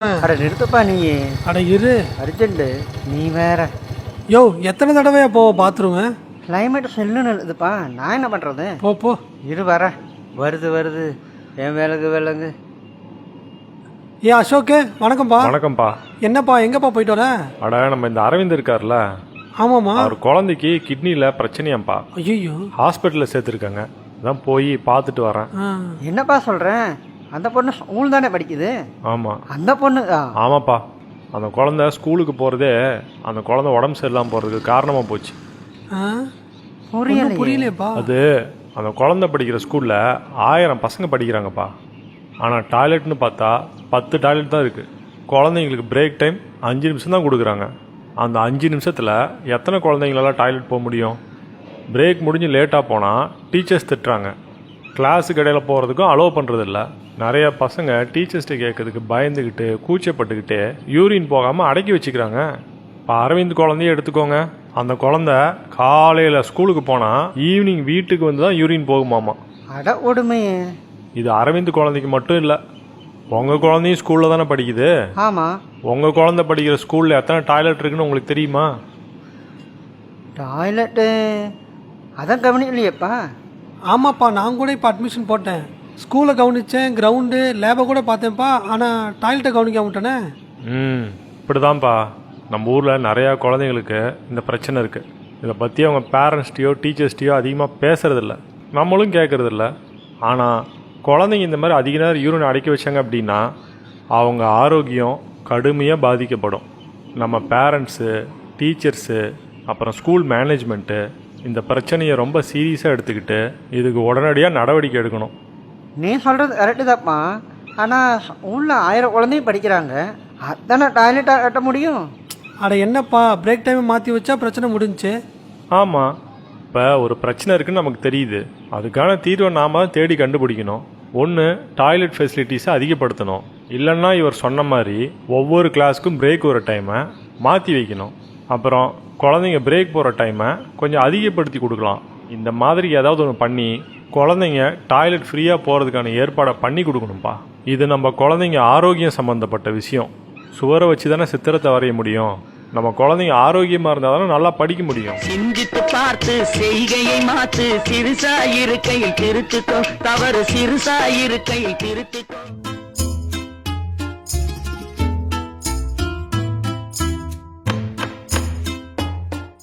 அட நிறுத்தப்பா நீ. அட இரு. அர்ஜென்ட் நீ வேற. யோ எத்தனை தடவையா போ பாத்ரூமு? கிளைமேட் செல்லுன்னு எழுதுப்பா. நான் என்ன பண்ணுறது போ போ. இரு வர. வருது வருது. என் விலகு விலங்கு. ஏ அசோக்கு வணக்கம்ப்பா. வணக்கம்ப்பா. என்னப்பா எங்கப்பா போயிட்டு வர? அட நம்ம இந்த அரவிந்த் இருக்கார்ல. ஆமாம்மா. அவர் குழந்தைக்கு கிட்னியில் பிரச்சனையாம்ப்பா. ஐயோ ஹாஸ்பிட்டலில் சேர்த்துருக்காங்க. அதான் போய் பார்த்துட்டு வரேன். என்னப்பா சொல்கிறேன் அந்த பொண்ணு ஸ்கூல் தானே படிக்குது? ஆமாம் அந்த பொண்ணு ஆமாப்பா. அந்த குழந்தை ஸ்கூலுக்கு போகிறதே அந்த குழந்தை உடம்பு சரியில்லாமல் போகிறதுக்கு காரணமாக போச்சு. புரியலையே. புரியலையப்பா. அது அந்த குழந்தை படிக்கிற ஸ்கூலில் ஆயிரம் பசங்க படிக்கிறாங்கப்பா. ஆனால் டாய்லெட்னு பார்த்தா பத்து டாய்லெட் தான் இருக்குது குழந்தைங்களுக்கு பிரேக் டைம் அஞ்சு நிமிஷம் தான் கொடுக்குறாங்க. அந்த அஞ்சு நிமிஷத்தில் எத்தனை குழந்தைங்களால டாய்லெட் போக முடியும்? பிரேக் முடிஞ்சு லேட்டாக போனால் டீச்சர்ஸ் திட்டுறாங்க. கிளாஸுக்கு இடையில போகிறதுக்கும் அலோவ் பண்ணுறதில்ல நிறைய பசங்க டீச்சர்ஸ்ட்டு கேட்கறதுக்கு பயந்துக்கிட்டு கூச்சப்பட்டுக்கிட்டு யூரின் போகாமல் அடக்கி வச்சுக்கிறாங்க. இப்போ அரவிந்த் குழந்தைய எடுத்துக்கோங்க. அந்த குழந்தை காலையில் ஸ்கூலுக்கு போனால் ஈவினிங் வீட்டுக்கு வந்து தான் யூரின் போகுமாமா. அட கொடுமையே. இது அரவிந்த் குழந்தைக்கு மட்டும் இல்லை உங்கள் குழந்தையும் ஸ்கூலில் தானே படிக்குது? ஆமாம் உங்கள் குழந்தை படிக்கிற ஸ்கூலில் எத்தனை டாய்லெட் இருக்குன்னு உங்களுக்கு தெரியுமா? டாய்லெட்டு அதான் கவனிக்கலையேப்பா. ஆமாப்பா நான் கூட இப்போ அட்மிஷன் போட்டேன். ஸ்கூலை கவனித்தேன் கிரவுண்டு லேபை கூட பார்த்தேன்ப்பா. ஆனால் டாய்லெட்டை கவனிக்க விட்டேனே. ம் இப்படிதான்ப்பா. நம்ம ஊரில் நிறையா குழந்தைங்களுக்கு இந்த பிரச்சனை இருக்குது இதை பற்றி அவங்க பேரண்ட்ஸ்டையோ டீச்சர்ஸ்டையோ அதிகமாக பேசுறதில்ல. நம்மளும் கேட்குறதில்ல ஆனால் குழந்தைங்க இந்த மாதிரி அதிக நேரம் யூரின் அடக்கி வச்சாங்க அப்படின்னா அவங்க ஆரோக்கியம் கடுமையாக பாதிக்கப்படும். நம்ம பேரண்ட்ஸு டீச்சர்ஸு அப்புறம் ஸ்கூல் மேனேஜ்மெண்ட்டு இந்த பிரச்சனையை ரொம்ப சீரியஸாக எடுத்துக்கிட்டு இதுக்கு உடனடியாக நடவடிக்கை எடுக்கணும். நீ சொல்கிறது கரெக்டு தான்ப்பா ஆனால் ஸ்கூலில் ஆயிரம் குழந்தையும் படிக்கிறாங்க. அதானே டாய்லெட்டாக கட்ட முடியும்? அட என்னப்பா பிரேக் டைமை மாற்றி வச்சா பிரச்சனை முடிஞ்சுச்சு ஆமாம் இப்போ ஒரு பிரச்சனை இருக்குன்னு நமக்கு தெரியுது. அதுக்கான தீர்வை நாம தான் தேடி கண்டுபிடிக்கணும். ஒன்று டாய்லெட் ஃபெசிலிட்டிஸை அதிகப்படுத்தணும். இல்லைன்னா இவர் சொன்ன மாதிரி ஒவ்வொரு கிளாஸ்க்கும் பிரேக் ஒரு டைமை மாற்றி வைக்கணும். அப்புறம் குழந்தைங்க பிரேக் போகிற டைமை கொஞ்சம் அதிகப்படுத்தி கொடுக்கலாம். இந்த மாதிரி ஏதாவது ஒன்று பண்ணி குழந்தைங்க டாய்லெட் ஃப்ரீயாக போகிறதுக்கான ஏற்பாடை பண்ணி கொடுக்கணும்ப்பா இது நம்ம குழந்தைங்க ஆரோக்கியம் சம்மந்தப்பட்ட விஷயம். சுவரை வச்சு தானே சித்திரத்தை வரைய முடியும். நம்ம குழந்தைங்க ஆரோக்கியமாக இருந்தால் தானே நல்லா படிக்க முடியும். சிந்தித்து பார்த்து செய்கையை மாத்து சிறுசாயிருக்கையில் திருத்துக்கோ தவறு சிறுசாயிருக்கையில் திருத்துக்கோ